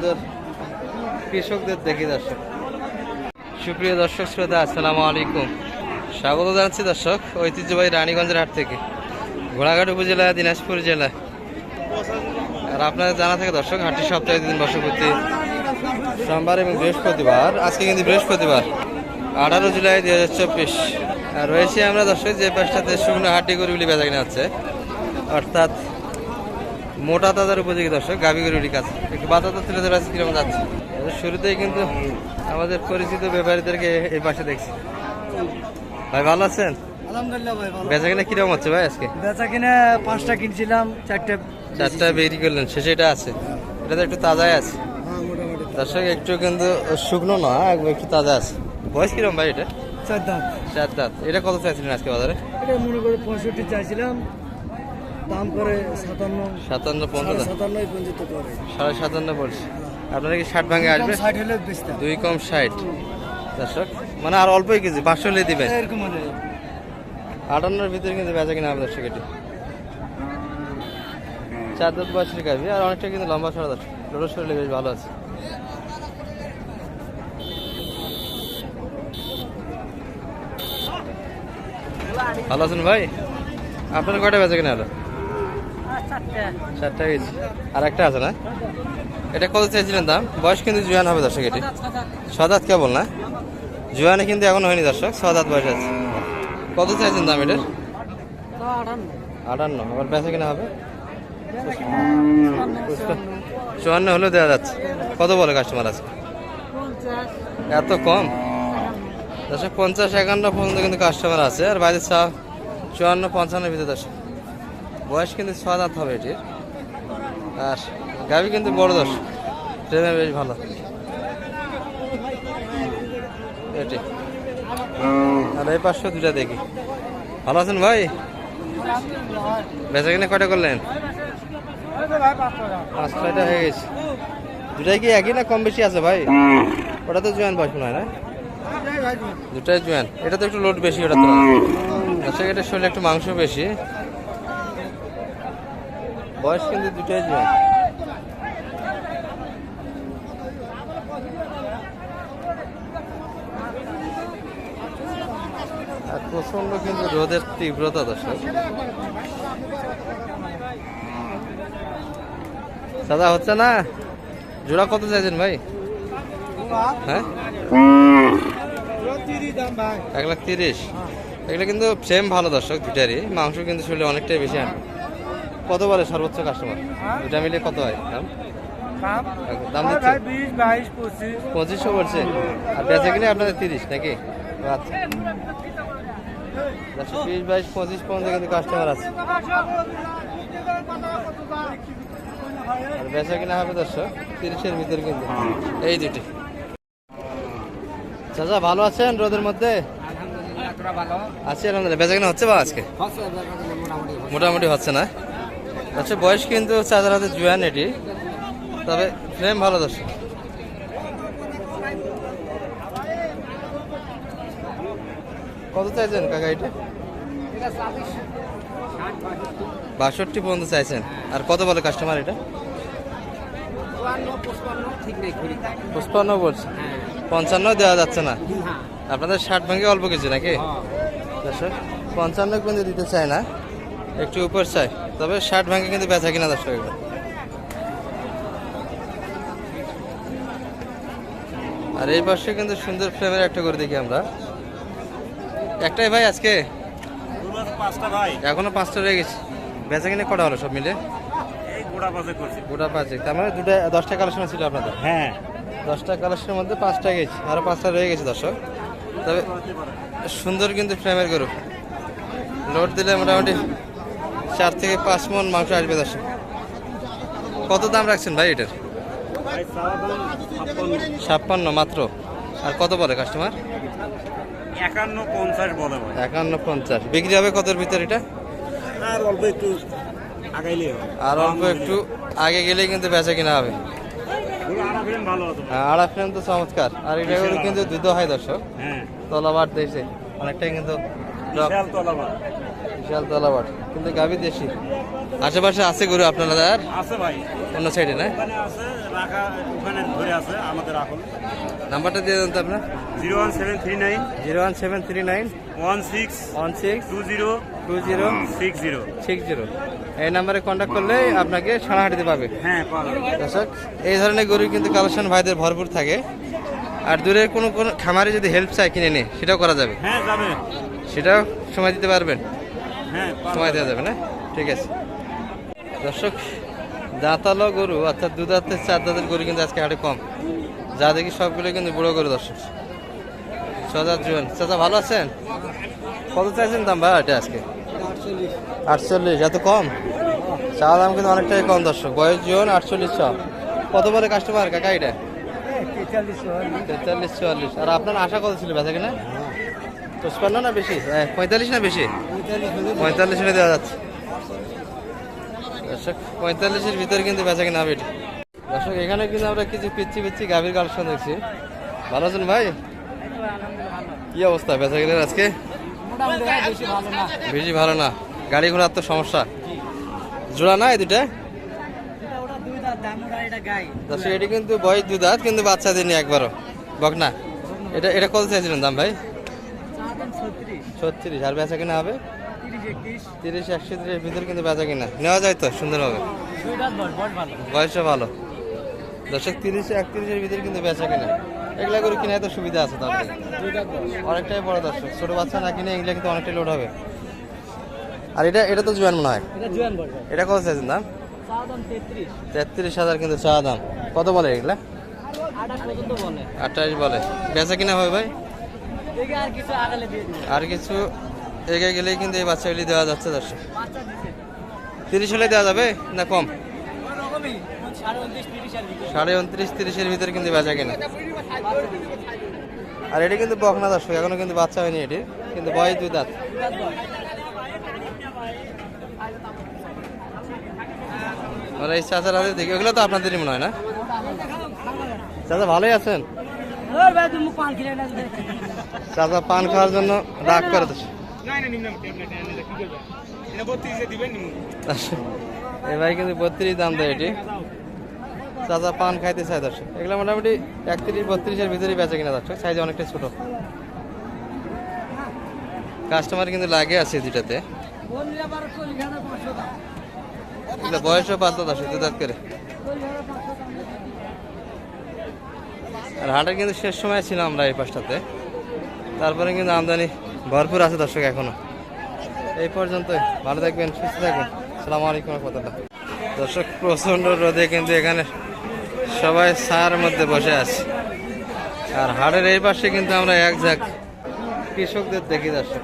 সুন্দর কৃষকদের দেখি দর্শক। সুপ্রিয় দর্শক শ্রোতা, আসসালামু আলাইকুম। স্বাগত জানাচ্ছি দর্শক, ঐতিহ্যবাহী রানীগঞ্জের হাট থেকে। ঘোড়াঘাট উপজেলা, দিনাজপুর জেলা। আর আপনাদের জানা থাকে দর্শক, হাটটি সপ্তাহে দিন বর্ষপতি সোমবার এবং বৃহস্পতিবার। আজকে কিন্তু বৃহস্পতিবার, আঠারো জুলাই দুই হাজার চব্বিশ। আর রয়েছে আমরা দর্শক, যে পাশটাতে শুকনো হাড্ডি গরুগুলি বেচা কিনা হচ্ছে। অর্থাৎ মোটা তাজার উপযোগী দর্শক, গাভী গরুটির কাছে। একটু বাতাতা তুলে ধরে আছে কীরকম যাচ্ছে? তো শুরুতেই কিন্তু আমাদের পরিচিত ব্যাপারীদেরকে এই পাশে দেখছি। ভাই ভালো আছেন? আলহামদুলিল্লাহ ভাই ভালো। বেচা কিনা কীরকম হচ্ছে ভাই আজকে? বেচা কিনে পাঁচটা কিনছিলাম চারটে চারটা বিক্রি করলেন শেষে এটা আছে। এটা তো একটু তাজাই আছে। হ্যাঁ মোটামুটি। দর্শক একটু কিন্তু শুকনো না একবার একটু তাজা আছে। বয়স কীরকম ভাই এটা? চার দাম চার দাঁত। এটা কত চাইছিলেন আজকে বাজারে? এটা মনে করে পঁয়ষট্টি চাইছিলাম দাম করে সাতান্ন সাতান্ন সাড়ে পনেরো সাতান্নই পর্যন্ত করে। সাড়ে সাতান্ন পড়ছে। আপনারা কি ষাট ভাঙে আসবে? ষাট হলে দুই কম ষাট। দর্শক মানে আর অল্পই কেজি পাঁচশো হলে দিবেন। এরকম আটান্নর ভিতরে কিন্তু বেচা কিনা হবে দর্শক এটি। চার দাঁত বয়সের গাবি আর অনেকটা কিন্তু লম্বা সরা দর্শক। লোটো শরীরে বেশ ভালো আছে। ভালো আছেন ভাই? আপনার কয়টা বেচা কিনা হলো? আর একটা আছে না? এটা কত চাইছিলেন দাম? বয়স কিন্তু জুয়ান হবে এটি। সদাত না? জুয়ানে কিন্তু হয়নি সদাত আছে। কত দাম এটার? আটান্ন। আবার কিনা হবে? চুয়ান্ন হলেও দেওয়া যাচ্ছে। কত বলে কাস্টমার আছে এত কম? দর্শক, পঞ্চাশ, একান্ন পর্যন্ত কিন্তু কাস্টমার আছে। আর বাইরে চা, চুয়ান্ন, পঞ্চান্নের ভিতরে দর্শক। বয়স কিন্তু ছ দাঁত হবে এটির। আর গাবি কিন্তু বড় দশ। ট্রেনে বেশ ভালো। এটি। আর এই পাঁচশো দুটা দেখি। ভালো আছেন ভাই? বেচা কিনে কয়টা করলেন? পাঁচ, ছয়টা হয়ে গেছে। দুটাই কি একই না কম বেশি আছে ভাই? ওটা তো জোয়ান বয়স না? দুটাই জোয়ান এটা তো একটু লোড বেশি, ওটা তো আচ্ছা এটা শরীরে একটু মাংস বেশি। বয়স কিন্তু দুটাই জোয়ান আর প্রচণ্ড কিন্তু রোদের তীব্রতা, দর্শক। দাদা, হচ্ছে না? জোড়া কত চাইছেন ভাই? হ্যাঁ? এক লাখ তিরিশ। এগুলো কিন্তু সেম ভালো, দর্শক, দুটারই। মাংস কিন্তু শরীরে অনেকটাই বেশি আনে কত বলে সর্বোচ্চ কাস্টমার দুটা মিলে কত হয়? দাম? দাম? দিচ্ছে বিশ বাইশ পঁচিশ। পঁচিশশো বলছে আর বেচে কিনে আপনাদের তিরিশ নাকি? আচ্ছা। বিশ বাইশ পঁচিশ পর্যন্ত কিন্তু কাস্টমার আছে। আর বেচা কিনা হবে দর্শক তিরিশের ভিতরে কিন্তু। এই দুটি চাচা ভালো আছেন রোদের মধ্যে? আছি আলহামদুলিল্লাহ। বেচা কিনা হচ্ছে বা আজকে? মোটামুটি হচ্ছে না? আচ্ছা বয়স কিন্তু চাচার হাতে জুয়ান এটি। তবে ফ্রেম ভালো দর্শক। কত চাইছেন কাকা এটা? বাষট্টি পর্যন্ত চাইছেন। আর কত বলে কাস্টমার এটা? পুষ্পান্ন বলছে। পঞ্চান্ন দেওয়া যাচ্ছে না। আপনাদের ষাট ভাঙে অল্প কিছু নাকি? দর্শক পঞ্চান্ন কিন্তু দিতে চায় না। একটু উপর চাই তবে ষাট ভাঙে কিন্তু বেচা কিনা দর্শক এগুলো আর এই পাশে কিন্তু সুন্দর ফ্রেমের একটা করে দেখি আমরা। একটাই ভাই আজকে? পাঁচটা ভাই এখনও পাঁচটা রয়ে গেছে। বেচা কিনে কটা হলো সব মিলে? গোটা পাঁচে তার মানে দুটা দশটা কালেকশন ছিল আপনাদের? হ্যাঁ। দশটা কালেকশনের মধ্যে পাঁচটা গেছে আরও পাঁচটা রয়ে গেছে দর্শক। তবে সুন্দর কিন্তু ফ্রেমের গরু। লোড দিলে মোটামুটি চার থেকে পাঁচ মন মাংস আসবে দর্শক। কত দাম রাখছেন ভাই এটার? ছাপ্পান্ন মাত্র। আর কত বলে কাস্টমার একান্ন পঞ্চাশ বলে একান্ন পঞ্চাশ। বিক্রি হবে কতর ভিতর এটা? আর অল্প একটু আগাইলে আর অল্প একটু আগে গেলেই কিন্তু বেচা কিনা হবে। হ্যাঁ, আড়া ফ্রেম তো চমৎকার। আর এটা কিন্তু দুধ হয় দর্শক। হ্যাঁ। তলাবার দেশে। অনেকটাই কিন্তু বিশাল কিন্তু গাভী দেশি। আশেপাশে আছে গরু আপনারা আর আছে ভাই। অন্য সাইডে না? আছে রাখা ওখানে ধরে আছে আমাদের এখন নাম্বারটা দিয়ে দেন তো আপনার। Zero one seven three nine. Zero one seven three nine. One six one six two zero two zero six zero. Six zero. এই নাম্বারে কন্ট্যাক্ট করলে আপনাকে সাড়াহাটিতে পাবে। হ্যাঁ দর্শক এই ধরনের গরু কিন্তু কালেকশন ভাইদের ভরপুর থাকে। আর দূরের কোনো কোনো খামারে যদি হেল্প চাই কিনে নিয়ে সেটাও করা যাবে। হ্যাঁ যাবে। সেটাও সময় দিতে পারবেন। সময় দেওয়া যাবে না? ঠিক আছে। দর্শক দাঁতালো গরু অর্থাৎ দু দাঁতের চার দাঁতের গরু কিন্তু আজকে হাটে কম। যা দেখি সবগুলো কিন্তু বুড়ো গরু দর্শক। সজার জুয়ান চাচা ভালো আছেন? কত চাইছেন দাম ভাই এটা আজকে? আটচল্লিশ। এত কম? চা দাম কিন্তু অনেকটাই কম দর্শক। বয়স জুয়ান আটচল্লিশ ছ। কত বলে কাস্টমার কাকা এটা? তেতাল্লিশ তেতাল্লিশ চুয়াল্লিশ। আর আপনার আশা কত ছিল বেচা কিনা? পঁচপান্ন না বেশি? হ্যাঁ, পঁয়তাল্লিশ না বেশি? পঁয়তাল্লিশ হলে দেওয়া যাচ্ছে। দর্শক পঁয়তাল্লিশের ভিতরে কিন্তু বেচা কিনা হবে দর্শক এখানে কিন্তু আমরা কিছু পিচ্ছি পিচ্ছি গাভীর কালেকশন দেখছি। ভালো আছেন ভাই? কি অবস্থা বেচা কিনার আজকে? বেশি ভালো না। গাড়ি ঘোড়ার তো সমস্যা। জোড়া না এই দুটা দুই দর্শক এটি কিন্তু বয়স দু দাঁত কিন্তু বাচ্চা দিনই একবারও। বক না এটা এটা কত চাইছিলেন দাম ভাই? ছত্রিশ? আর বেচা কিনা হবে? তিরিশ একশো তিরিশের ভিতরে কিন্তু বেচা কিনা। নেওয়া যায় তো সুন্দরভাবে? বড় ভালো। বয়সও ভালো। দর্শক তিরিশ একত্রিশের ভিতরে কিন্তু বেচা কিনা। এগুলা করে কিনে তো সুবিধা আছে তাহলে? অনেকটাই বড় দর্শক। ছোট বাচ্চা না কিনে এগুলা কিন্তু অনেকটাই লোড হবে। আর এটা এটা তো জোয়ান মনে হয়? এটা কত চাইছেন দাম? তেত্রিশ। হাজার কিন্তু চা দাম। কত বলে এগুলা? আঠাশ বলে। বেচা কিনা হবে ভাই? আর কিছু এগিয়ে গেলেই কিন্তু এই বাচ্চাগুলি দেওয়া যাচ্ছে দর্শক। তিরিশ হলে দেওয়া যাবে না কম? সাড়ে উনত্রিশ তিরিশের ভিতরে। কিন্তু বেচা কিনা। আর এটি কিন্তু বকনা দর্শক এখনও কিন্তু বাচ্চা হয়নি এটি। কিন্তু বয়স দুই দাঁত। আর এই চাচার হাতে দেখি ওগুলো তো আপনাদেরই মনে হয় না? চাচা ভালোই আছেন? চাচা পান খাওয়ার জন্য রাগ করে তো। এই ভাই কিন্তু বত্রিশ দাম দেয় এটি। চাচা পান খাইতে চাই দর্শক। এগুলো মোটামুটি একত্রিশ, বত্রিশের ভিতরেই বেচে কিনা দর্শক। সাইজ অনেকটা ছোট। কাস্টমার কিন্তু লাগে আছে দুটাতে বয়সও পাতলা দর্শক দু দাঁত করে। আর হাটের কিন্তু শেষ সময় ছিলাম আমরা এই পাশটাতে তারপরে কিন্তু আমদানি ভরপুর আছে দর্শক এখনও। এই পর্যন্ত ভালো থাকবেন, সুস্থ থাকবেন। সালাম আলাইকুম রহমতুল্লাহ। দর্শক, প্রচণ্ড রোদে কিন্তু এখানে সবাই সার মধ্যে বসে আছে। আর হাড়ের এই পাশে কিন্তু আমরা এক ঝাঁক কৃষকদের দেখি দর্শক।